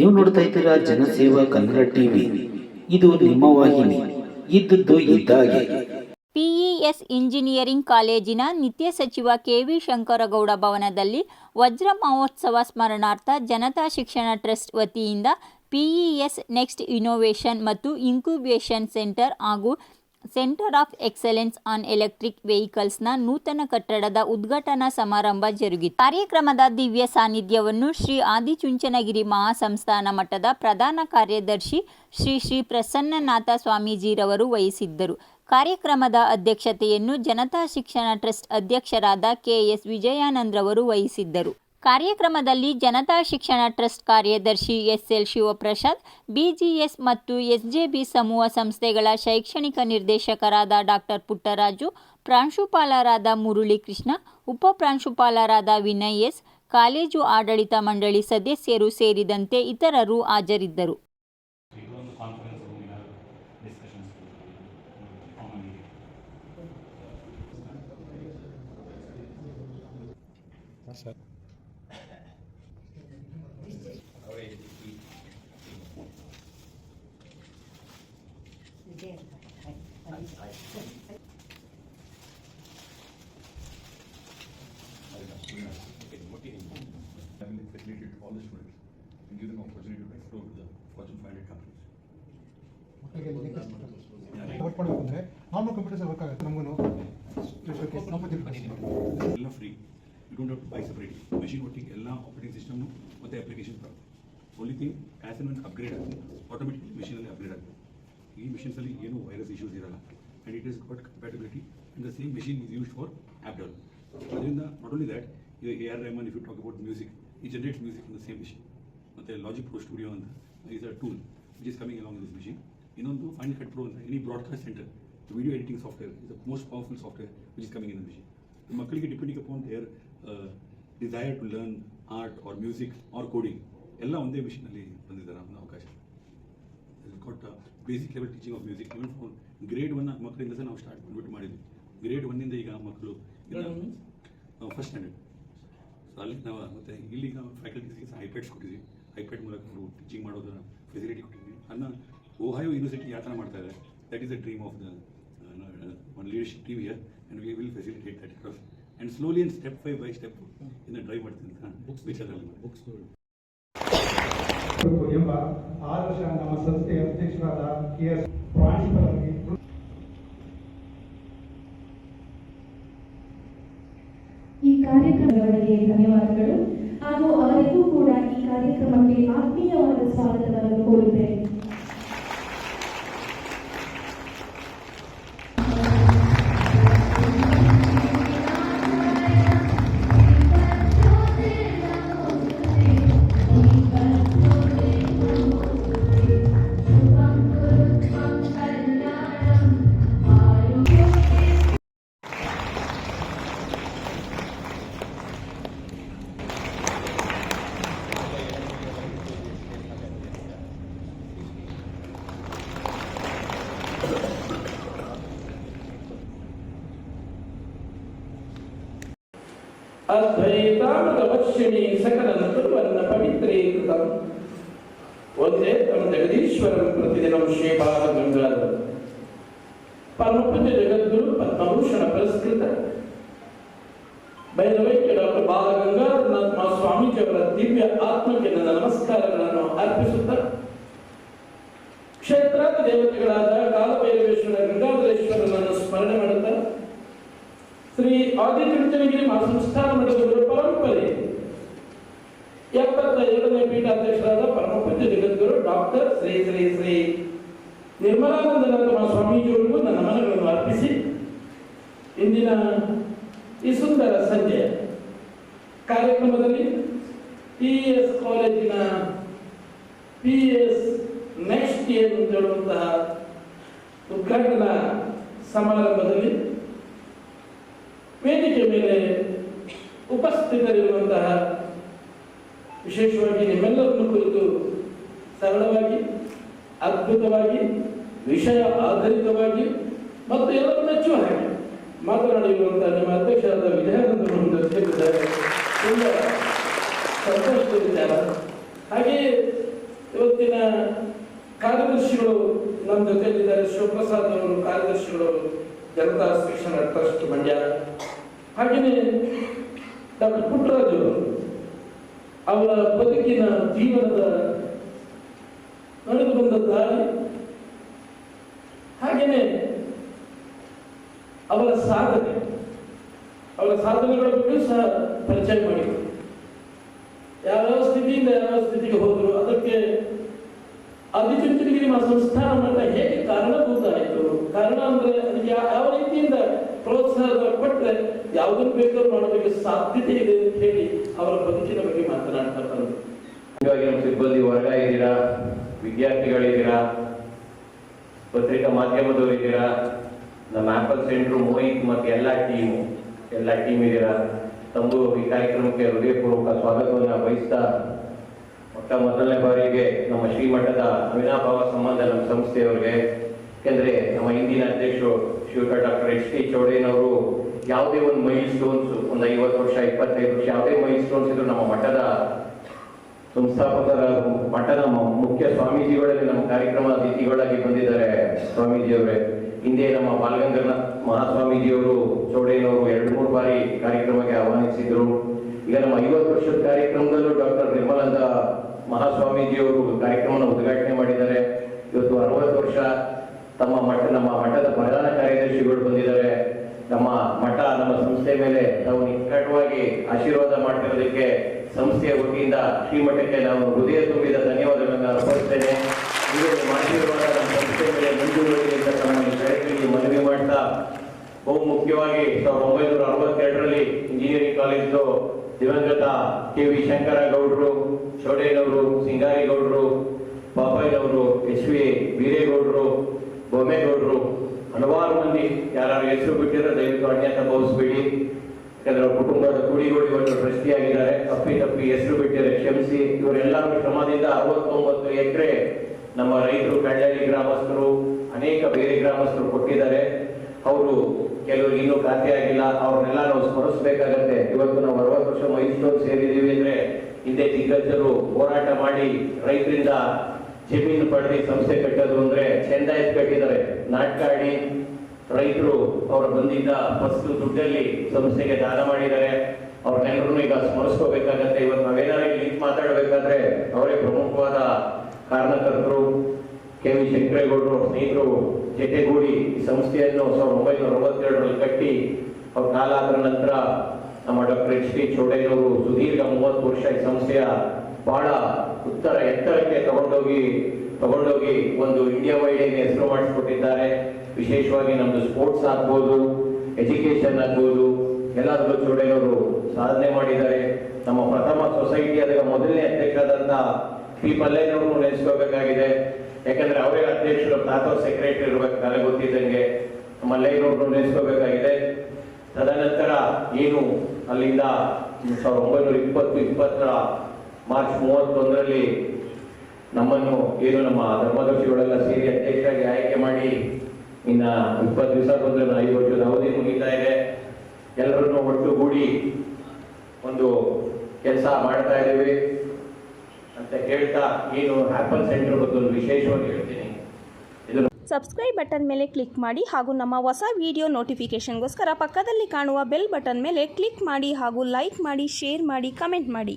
ನೀವು ನೋಡ್ತಾ ಇದ್ದೀರಾ ಜನಸೇವಾ ಕನ್ನಡ ಟಿವಿ. ಇದು ನಿಮ್ಮ ವಾಹಿನಿ. ಇದ್ದದ್ದು ಇದ್ದಾಗೆ. ಪಿಇಎಸ್ ಇಂಜಿನಿಯರಿಂಗ್ ಕಾಲೇಜಿನ ನಿತ್ಯ ಸಚಿವ ಕೆವಿ ಶಂಕರಗೌಡ ಭವನದಲ್ಲಿ ವಜ್ರ ಮಹೋತ್ಸವ ಸ್ಮರಣಾರ್ಥ ಜನತಾ ಶಿಕ್ಷಣ ಟ್ರಸ್ಟ್ ವತಿಯಿಂದ ಪಿಇಎಸ್ ನೆಕ್ಸ್ಟ್ ಇನೋವೇಷನ್ ಮತ್ತು ಇನ್ಕ್ಯುಬೇಷನ್ ಸೆಂಟರ್ ಹಾಗೂ centre of excellence on electric ವೆಹಿಕಲ್ಸ್ನ ನೂತನ ಕಟ್ಟಡದ ಉದ್ಘಾಟನಾ ಸಮಾರಂಭ ಜರುಗಿತು. ಕಾರ್ಯಕ್ರಮದ ದಿವ್ಯ ಸಾನ್ನಿಧ್ಯವನ್ನು ಶ್ರೀ ಆದಿಚುಂಚನಗಿರಿ ಮಹಾಸಂಸ್ಥಾನ ಮಠದ ಪ್ರಧಾನ ಕಾರ್ಯದರ್ಶಿ ಶ್ರೀ ಶ್ರೀ ಪ್ರಸನ್ನನಾಥ ಸ್ವಾಮೀಜಿರವರು ವಹಿಸಿದ್ದರು. ಕಾರ್ಯಕ್ರಮದ ಅಧ್ಯಕ್ಷತೆಯನ್ನು ಜನತಾ ಶಿಕ್ಷಣ ಟ್ರಸ್ಟ್ ಅಧ್ಯಕ್ಷರಾದ ಕೆ ಎಸ್ ವಿಜಯಾನಂದ್ರವರು ವಹಿಸಿದ್ದರು. ಕಾರ್ಯಕ್ರಮದಲ್ಲಿ ಜನತಾ ಶಿಕ್ಷಣ ಟ್ರಸ್ಟ್ ಕಾರ್ಯದರ್ಶಿ ಎಸ್ಎಲ್ ಶಿವಪ್ರಸಾದ್, ಬಿಜಿಎಸ್ ಮತ್ತು ಎಸ್ಜೆಬಿ ಸಮೂಹ ಸಂಸ್ಥೆಗಳ ಶೈಕ್ಷಣಿಕ ನಿರ್ದೇಶಕರಾದ ಡಾಕ್ಟರ್ ಪುಟ್ಟರಾಜು, ಪ್ರಾಂಶುಪಾಲರಾದ ಮುರಳೀಕೃಷ್ಣ, ಉಪ ಪ್ರಾಂಶುಪಾಲರಾದ ವಿನಯ್ ಎಸ್, ಕಾಲೇಜು ಆಡಳಿತ ಮಂಡಳಿ ಸದಸ್ಯರು ಸೇರಿದಂತೆ ಇತರರು ಹಾಜರಿದ್ದರು. ಇದೊಂದು facility to all the students and give them opportunity to explore the Fortune 500 companies. Work ಮಾಡಬೇಕು ಅಂದರೆ ನಾರ್ಮಲ್ ಕಂಪ್ಯೂಟರ್ಸ್ ವರ್ಕ್ ಆಗುತ್ತೆ ನಮಗೂ ಎಲ್ಲ free you don't have to buy separate machine ಒಟ್ಟಿಗೆ ಎಲ್ಲ ಆಪರೇಟಿಂಗ್ ಸಿಸ್ಟಮ್ನು ಮತ್ತು ಅಪ್ಲಿಕೇಶನ್ ಬರುತ್ತೆ only thing as an upgrade ಆಗುತ್ತೆ ಆಟೋಮೆಟಿಕ್ಲಿ ಮಿಷಿನಲ್ಲಿ ಅಪ್ಗ್ರೇಡ್ ಆಗುತ್ತೆ ಈ ಮಿಷಿನ್ಸ್ ಅಲ್ಲಿ ಏನು ವೈರಸ್ ಇಶ್ಯೂಸ್ ಇರಲ್ಲ. And it is got compatibility and the same machine is used for app develop ಅದರಿಂದ ನಾಟ್ ಓನ್ಲಿ ದ್ಯಾಟ್ ಈಗ A R Rahman if you talk about music ಈ generates music in the same machine ಮತ್ತು Logic Pro studio ಅಂತ is a tool which is coming along this machine ಇನ್ನೊಂದು Final Cut Pro ಅಂತ any broadcast centre video editing software is the most powerful software which is coming in the machine ಮಕ್ಕಳಿಗೆ depending upon their desire to learn art or music or coding ಎಲ್ಲ ಒಂದೇ ಮಿಷಿನಲ್ಲಿ ಬಂದಿದ್ದಾರೆ ಅವಕಾಶ. ಕೊಟ್ಟ basic level teaching of music even grade one ಮಕ್ಕಳಿಂದ ಸಹ ನಾವು ಸ್ಟಾರ್ಟ್ ಮಾಡಿಬಿಟ್ಟು ಮಾಡಿದ್ವಿ. ಗ್ರೇಡ್ ಒನ್ನಿಂದ ಈಗ ಮಕ್ಕಳು ಫಸ್ಟ್ ಸ್ಟ್ಯಾಂಡರ್ಡ್ ಸೊ ಅಲ್ಲಿ ನಾವು ಮತ್ತೆ ಇಲ್ಲಿ ನಾವು ಫ್ಯಾಕಲ್ಟೀಸ್ಗೆ ಸಹ ಐಪ್ಯಾಡ್ಸ್ ಕೊಟ್ಟಿದ್ವಿ. ಐಪ್ಯಾಡ್ ಮೂಲಕ ಅವರು ಟೀಚಿಂಗ್ ಮಾಡೋದರ ಫೆಸಿಲಿಟಿ ಕೊಟ್ಟಿದ್ವಿ. ಅನ್ನ ಓಹಾಯೋ ಯೂನಿವರ್ಸಿಟಿ ಯಾವ ಥರ ಮಾಡ್ತಾ ಇದೆ that is the dream of the one leadership team year and we will facilitate that cross and slowly and step by by step ಇನ್ನು ಡ್ರೈವ್ ಮಾಡ್ತೀನಿ ಅಂತ ವಿಚಾರದಲ್ಲಿ ಬುಕ್ಸ್ ಎಂಬ ಆದರ್ಶ ನಮ್ಮ ಸಂಸ್ಥೆಯ ಅಧ್ಯಕ್ಷರಾದ ಕೆ ಎಸ್ ಪ್ರಾಂಶುಪಾಲರಿಗೆ ಈ ಕಾರ್ಯಕ್ರಮಗಳಿಗೆ ಧನ್ಯವಾದಗಳು. ಹಾಗೂ ಅವರಿಗೂ ಕೂಡ ಈ ಕಾರ್ಯಕ್ರಮಕ್ಕೆ ಆತ್ಮೀಯವಾದ ಸ್ವಾಗತವನ್ನು ಕೋರುತ್ತೇನೆ ಅದ್ವೈತಾಮೃತವಶ್ಯಮಿ ಸಕಲಂ ಕುರ್ವನ್ನ ಪವಿತ್ರೀಕೃತಂ ಒಂದೇ ತಮ್ಮ ಜಗದೀಶ್ವರಂ ಪ್ರತಿದಿನಂ ಶ್ರೀಪಾದ ಗಂಗಾಧರ ಪರಮಪೂಜ್ಯ ಜಗದ್ಗುರು ಪದ್ಮಭೂಷಣ ಪುರಸ್ಕೃತ ಬೈರವೈಕ್ಯ ಡಾಕ್ಟರ್ ಬಾಲ ಗಂಗಾಧರನಾಥ ಸ್ವಾಮೀಜಿಯವರ ದಿವ್ಯ ಆತ್ಮಕ್ಕೆ ನನ್ನ ನಮಸ್ಕಾರಗಳನ್ನು ಅರ್ಪಿಸುತ್ತಾ ಕ್ಷೇತ್ರಾದ ದೇವತೆಗಳಾದ ಕಾಲಭೈರವೇಶ್ವರ ಆದಿಚುಂಚನಗಿರಿ ಸಂಸ್ಥಾನ ಮಠದವರ ಪರಂಪರೆ. ಎಪ್ಪತ್ತ ಏಳನೇ ಪೀಠಾಧ್ಯಕ್ಷರಾದ ಪರಮಪೂಜ್ಯ ಜಗದ್ಗುರು ಡಾಕ್ಟರ್ ಶ್ರೀ ಶ್ರೀ ಶ್ರೀ ನಿರ್ಮಲಾನಂದನಾಥ ಸ್ವಾಮೀಜಿಯವರಿಗೂ ನನ್ನ ಮನಗಳನ್ನು ಅರ್ಪಿಸಿ, ಇಂದಿನ ಈ ಸುಂದರ ಸಂಜೆ ಕಾರ್ಯಕ್ರಮದಲ್ಲಿ ಪಿ ಎಸ್ ಕಾಲೇಜಿನ ಪಿ ಎಸ್ ನೆಕ್ಸ್ಟ್ ಇಯರ್ ಅಂತ ಹೇಳುವಂತಹ ಉದ್ಘಾಟನಾ ಸಮಾರಂಭದಲ್ಲಿ ಮೇಲೆ ಉಪಸ್ಥಿತರಿರುವಂತಹ ವಿಶೇಷವಾಗಿ ನಿಮ್ಮೆಲ್ಲರನ್ನು ಕುರಿತು ಸರಳವಾಗಿ, ಅದ್ಭುತವಾಗಿ, ವಿಷಯ ಆಧಾರಿತವಾಗಿ ಮತ್ತು ಎಲ್ಲರೂ ಮೆಚ್ಚುವ ಹಾಗೆ ಮಾತನಾಡಿರುವಂತಹ ನಿಮ್ಮ ಅಧ್ಯಕ್ಷರಾದ ವಿಜಯಾನಂದರನ್ನು ಸೇರಿದ್ದಾರೆ ತುಂಬ ಸಂತೋಷದ ಹಾಗೆಯೇ ಇವತ್ತಿನ ಕಾರ್ಯದರ್ಶಿಗಳು ನಮ್ಮ ಜೊತೆಯಲ್ಲಿದ್ದಾರೆ. ಶಿವಪ್ರಸಾದ್ ಅವರು ಕಾರ್ಯದರ್ಶಿಗಳು, ಜನತಾ ಶಿಕ್ಷಣ ಟ್ರಸ್ಟ್ ಮಂಡ್ಯ. ಹಾಗೆಯೇ ಡಾಕ್ಟರ್ ಪುಟ್ಟರಾಜು ಅವರು ಬದುಕಿನ ಜೀವನದ ನಡೆದು ಬಂದ ದಾರಿ, ಹಾಗೆಯೇ ಅವರ ಸಾಧನೆ, ಅವರ ಸಾಧನೆಗಳ ಬಗ್ಗೆ ಸಹ ಪರಿಚಯ ಮಾಡಿದರು. ಯಾವ ಸ್ಥಿತಿಯಿಂದ ಯಾವ ಸ್ಥಿತಿಗೆ ಹೋದರು, ಅದಕ್ಕೆ ಆದಿಚುಂಚನಗಿರಿ ಮಾ ಸಂಸ್ಥಾನ ಮಟ್ಟ ಹೇಗೆ ಕಾರಣಭೂತ ಆಯಿತು ಕಾರಣ ಅಂದ್ರೆ ಅದಕ್ಕೆ ಯಾ- ಯಾವ ರೀತಿಯಿಂದ ಪ್ರೋತ್ಸಾಹ ಕೊಟ್ಟರೆ ಯಾವುದನ್ನು ಬೇಕಾದ್ರೂ ಮಾಡೋದಕ್ಕೆ ಸಾಧ್ಯತೆ ಇದೆ ಅಂತ ಹೇಳಿ ಅವರ ಬದುಕಿನ ಬಗ್ಗೆ ಮಾತನಾಡ್ತಾ ಬಂದರು. ಇವಾಗ ನಮ್ಮ ಸಿಬ್ಬಂದಿ ವರ್ಗ ಇದ್ದೀರಾ ವಿದ್ಯಾರ್ಥಿಗಳಿದ್ದೀರಾ? ಪತ್ರಿಕಾ ಮಾಧ್ಯಮದವರು ಇದ್ದೀರಾ ನಮ್ಮ ಆಪಲ್ ಸೆಂಟ್ರು ಮೋಹಿತ್ ಮತ್ತು ಎಲ್ಲ ಟೀಮು, ಎಲ್ಲ ಟೀಮ್ ಇದ್ದೀರಾ? ತಮ್ಮದು ಈ ಕಾರ್ಯಕ್ರಮಕ್ಕೆ ಹೃದಯಪೂರ್ವಕ ಸ್ವಾಗತವನ್ನು ಬಯಸ್ತಾ ಮೊಟ್ಟ ಮೊದಲನೇ ಬಾರಿಗೆ ನಮ್ಮ ಶ್ರೀಮಠದ ಅವಿನಾಭಾವ ಸಂಬಂಧ ನಮ್ಮ ಸಂಸ್ಥೆಯವರಿಗೆ, ಯಾಕೆಂದರೆ ನಮ್ಮ ಹಿಂದಿನ ಅಧ್ಯಕ್ಷರು ಶಿವಕ ಡಾಕ್ಟರ್ ಎಚ್ ಟಿ ಚೌಡೇನವರು ಯಾವುದೇ ಒಂದು ಮೈಲ್ ಸ್ಟೋನ್ಸ್ ಒಂದು ಐವತ್ತು ವರ್ಷ, ಇಪ್ಪತ್ತೈದು ವರ್ಷ, ಯಾವುದೇ ಮೈಲ್ ಸ್ಟೋನ್ಸ್ ಇದ್ರು ನಮ್ಮ ಮಠದ ಸಂಸ್ಥಾಪಕರ ಮಠದ ಮುಖ್ಯ ಸ್ವಾಮೀಜಿಗಳಲ್ಲಿ ನಮ್ಮ ಕಾರ್ಯಕ್ರಮ ಅತಿಥಿಗಳಾಗಿ ಬಂದಿದ್ದಾರೆ ಸ್ವಾಮೀಜಿಯವರೇ. ಹಿಂದೆ ನಮ್ಮ ಬಾಲಗಂಗನ ಮಹಾಸ್ವಾಮೀಜಿಯವರು ಚೌಡೇನವರು ಎರಡು, ಮೂರು ಬಾರಿ ಕಾರ್ಯಕ್ರಮಕ್ಕೆ ಆಹ್ವಾನಿಸಿದ್ರು. ಈಗ ನಮ್ಮ ಐವತ್ತು ವರ್ಷದ ಕಾರ್ಯಕ್ರಮದಲ್ಲೂ ಡಾಕ್ಟರ್ ನಿರ್ಮಲಾನಂದ ಮಹಾಸ್ವಾಮೀಜಿಯವರು ಕಾರ್ಯಕ್ರಮವನ್ನು ಉದ್ಘಾಟನೆ ಮಾಡಿದ್ದಾರೆ. ಇವತ್ತು ಅರವತ್ತು ವರ್ಷ ತಮ್ಮ ಮಠ, ನಮ್ಮ ಮಠದ ಪ್ರಧಾನ ಕಾರ್ಯದರ್ಶಿಗಳು ಬಂದಿದ್ದಾರೆ. ನಮ್ಮ ಮಠ, ನಮ್ಮ ಸಂಸ್ಥೆ ಮೇಲೆ ನಾವು ನಿಕಟವಾಗಿ ಆಶೀರ್ವಾದ ಮಾಡ್ತಿರೋದಕ್ಕೆ ಸಂಸ್ಥೆಯ ವತಿಯಿಂದ ಶ್ರೀಮಠಕ್ಕೆ ನಾವು ಹೃದಯ ತುಂಬಿದ ಧನ್ಯವಾದಗಳನ್ನು ಅರ್ಪಿಸ್ತೇನೆ. ಇದೇ ನಿಮ್ಮ ಮನವಿ ಮಾಡ್ತಾ, ಬಹು ಮುಖ್ಯವಾಗಿ ಸಾವಿರದ ಒಂಬೈನೂರ ಅರವತ್ತೆರಡರಲ್ಲಿ ಇಂಜಿನಿಯರಿಂಗ್ ಕಾಲೇಜು ದಿವಂಗತ ಕೆ ವಿ ಶಂಕರಗೌಡರು ಚೌಡೇನವರು ಸಿಂಗಾರಿಗೌಡರು ಪಾಪಯ್ಯನವರು ಎಚ್ ವಿ ವೀರೇಗೌಡರು, ಬೊಮ್ಮೇಗೌಡರು, ಹಲವಾರು ಮಂದಿ ಯಾರು ಹೆಸರು ಬಿಟ್ಟಿರೋ ದಯವಿಟ್ಟು ಅಣ್ಣ ಭಾವಿಸಬೇಡಿ ಯಾಕಂದ್ರೆ ಅವ್ರ ಕುಟುಂಬದ ಕುಡಿಗಳು ಒಂದು ಟ್ರಸ್ಟಿಯಾಗಿದ್ದಾರೆ ತಪ್ಪಿ ತಪ್ಪಿ ಹೆಸರು ಬಿಟ್ಟಿದ್ದಾರೆ ಕ್ಷಮಿಸಿ. ಇವರೆಲ್ಲರೂ ಶ್ರಮದಿಂದ ಅರವತ್ತೊಂಬತ್ತು ಎಕರೆ ನಮ್ಮ ರೈತರು ಕಳ್ಳಳ್ಳಿ ಗ್ರಾಮಸ್ಥರು, ಅನೇಕ ಬೇರೆ ಗ್ರಾಮಸ್ಥರು ಕೊಟ್ಟಿದ್ದಾರೆ. ಅವರು ಕೆಲವರು ಇನ್ನೂ ಖಾತೆ ಆಗಿಲ್ಲ. ಅವ್ರನ್ನೆಲ್ಲ ನಾವು ಸ್ಮರಿಸಬೇಕಾಗತ್ತೆ. ಇವತ್ತು ನಾವು ಅರವತ್ತು ವರ್ಷ ಮೈಸೂರು ಸೇರಿದ್ದೀವಿ ಅಂದ್ರೆ ಹಿಂದೆ ದಿಗ್ಗಜರು ಹೋರಾಟ ಮಾಡಿ ರೈತರಿಂದ ಜಮೀನು ಪಡೆದು ಸಂಸ್ಥೆ ಕಟ್ಟೋದು ಅಂದ್ರೆ ಚೆಂದ ಎದ್ದು ಕಟ್ಟಿದ್ದಾರೆ. ನಾಟಕ ಆಡಿ ರೈತರು ಅವರು ಬಂದಿದ್ದ ಫಸ್ಟ್ ದುಡ್ಡಲ್ಲಿ ಸಂಸ್ಥೆಗೆ ದಾನ ಮಾಡಿದ್ದಾರೆ. ಅವ್ರನ್ನೆಲ್ಲರೂ ಈಗ ಸ್ಮರಿಸ್ಕೋಬೇಕಾಗತ್ತೆ. ಇವತ್ತು ನಾವೇನಾರ ಇಲ್ಲಿ ಮಾತಾಡಬೇಕಾದ್ರೆ ಅವರೇ ಪ್ರಮುಖವಾದ ಕಾರಣಕರ್ತರು. ಕೆ ವಿ ಶಂಕರೇಗೌಡರು ಸ್ನೇಹಿತರು ಜೊತೆಗೂಡಿ ಈ ಸಂಸ್ಥೆಯನ್ನು ಸಾವಿರದ ಒಂಬೈನೂರ ಅರವತ್ತೆರಡರಲ್ಲಿ ಕಟ್ಟಿ ಅವ್ರ ಕಾಲ ಆದ ನಂತರ ನಮ್ಮ ಡಾಕ್ಟರ್ ಎಚ್ ಟಿ ಚೌಡಯ್ಯನವರು ಸುದೀರ್ಘ ಮೂವತ್ತು ವರ್ಷ ಈ ಸಂಸ್ಥೆಯ ಬಹಳ ಉತ್ತರ ಎತ್ತರಕ್ಕೆ ತಗೊಂಡೋಗಿ ತಗೊಂಡೋಗಿ ಒಂದು ಇಂಡಿಯಾ ವೈಡ್ ಹೆಸರು ಮಾಡಿಸ್ಕೊಟ್ಟಿದ್ದಾರೆ. ವಿಶೇಷವಾಗಿ ನಮ್ಮದು ಸ್ಪೋರ್ಟ್ಸ್ ಆಗ್ಬೋದು ಎಜುಕೇಶನ್ ಆಗ್ಬೋದು ಎಲ್ಲದರಲ್ಲೂ ಚೌಡಯ್ಯನವರು ಸಾಧನೆ ಮಾಡಿದ್ದಾರೆ. ನಮ್ಮ ಪ್ರಥಮ ಸೊಸೈಟಿ ಮೊದಲನೇ ಅಧ್ಯಕ್ಷರಾದಂಥ ಪಿ ಮಲ್ಲಯ್ಯನವರು ನೆನೆಸ್ಕೋಬೇಕಾಗಿದೆ ಯಾಕಂದ್ರೆ ಅವರೇ ಅಧ್ಯಕ್ಷರು ತಾತೋ ಸೆಕ್ರೆಟರಿ ಇರಬೇಕು ನನಗೆ ಗೊತ್ತಿದ್ದಂಗೆ ಮಲ್ಲೇನವ್ರನ್ನು ನೆನೆಸ್ಕೋಬೇಕಾಗಿದೆ ತದನಂತರ ಏನು ಅಲ್ಲಿಂದ ಸಾವಿರದ ಒಂಬೈನೂರ ಇಪ್ಪತ್ತು, ಇಪ್ಪತ್ತರ ಮಾರ್ಚ್ ಮೂವತ್ತೊಂದರಲ್ಲಿ ನಮ್ಮನ್ನು ಏನು ನಮ್ಮ ಧರ್ಮದರ್ಶಿಗಳೆಲ್ಲ ಸೇರಿ ಅಧ್ಯಕ್ಷರಾಗಿ ಆಯ್ಕೆ ಮಾಡಿ ಇನ್ನ ಇಪ್ಪತ್ತು ದಿವಸ ಬಂದ್ರೆ ಐದು ವರ್ಷದ ಅವಧಿ ಮುಗಿತಾ ಇದೆ. ಎಲ್ಲರನ್ನು ಒಟ್ಟುಗೂಡಿ ಒಂದು ಕೆಲಸ ಮಾಡ್ತಾ ಇದ್ದೀವಿ. ಅಂತ ಹೇಳ್ತಾ ಏನು ಆಪಲ್ ಸೆಂಟರ್ ಬಗ್ಗೆ ಒಂದು ವಿಶೇಷವಾಗಿ ಹೇಳ್ತೀನಿ. ಸಬ್ಸ್ಕ್ರೈಬ್ ಬಟನ್ ಮೇಲೆ ಕ್ಲಿಕ್ ಮಾಡಿ ಹಾಗೂ ನಮ್ಮ ಹೊಸ ವಿಡಿಯೋ ನೋಟಿಫಿಕೇಷನ್ಗೋಸ್ಕರ ಪಕ್ಕದಲ್ಲಿ ಕಾಣುವ ಬೆಲ್ ಬಟನ್ ಮೇಲೆ ಕ್ಲಿಕ್ ಮಾಡಿ ಹಾಗೂ ಲೈಕ್ ಮಾಡಿ ಶೇರ್ ಮಾಡಿ ಕಮೆಂಟ್ ಮಾಡಿ.